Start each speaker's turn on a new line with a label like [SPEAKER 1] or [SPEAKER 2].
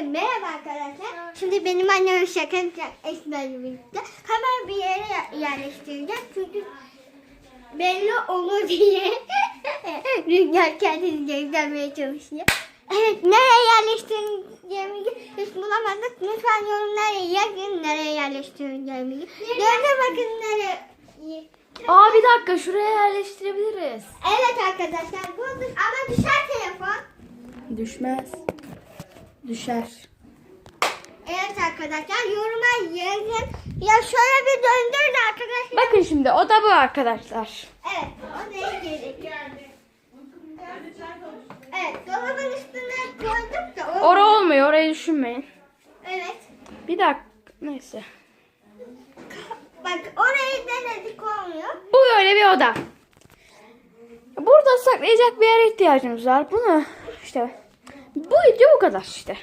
[SPEAKER 1] Herkese merhaba arkadaşlar. Şimdi benim annem şaka yapacak Esmer'le birlikte. Hemen bir yere ye- yerleştireceğim. Çünkü belli olur diye Rüzgar kendini göstermeye çalışıyor. Evet nereye yerleştireceğimizi hiç bulamadık. Lütfen yorumlara yazın nereye yerleştireceğimizi. Görün bakın nereye.
[SPEAKER 2] Aa bir dakika şuraya yerleştirebiliriz.
[SPEAKER 1] Evet arkadaşlar bulduk ama düşer telefon.
[SPEAKER 2] Düşmez. Düşer.
[SPEAKER 1] Evet arkadaşlar yoruma yazın. Ya şöyle bir döndür de arkadaşlar.
[SPEAKER 2] Bakın şimdi o da bu arkadaşlar.
[SPEAKER 1] Evet o neye gerek? Evet dolabın üstüne koyduk da o.
[SPEAKER 2] Ora olmuyor orayı düşünmeyin.
[SPEAKER 1] Evet.
[SPEAKER 2] Bir dakika neyse.
[SPEAKER 1] Bak orayı denedik olmuyor.
[SPEAKER 2] Bu böyle bir oda. Burada saklayacak bir yere ihtiyacımız var. Bunu işte bu video bu kadar işte.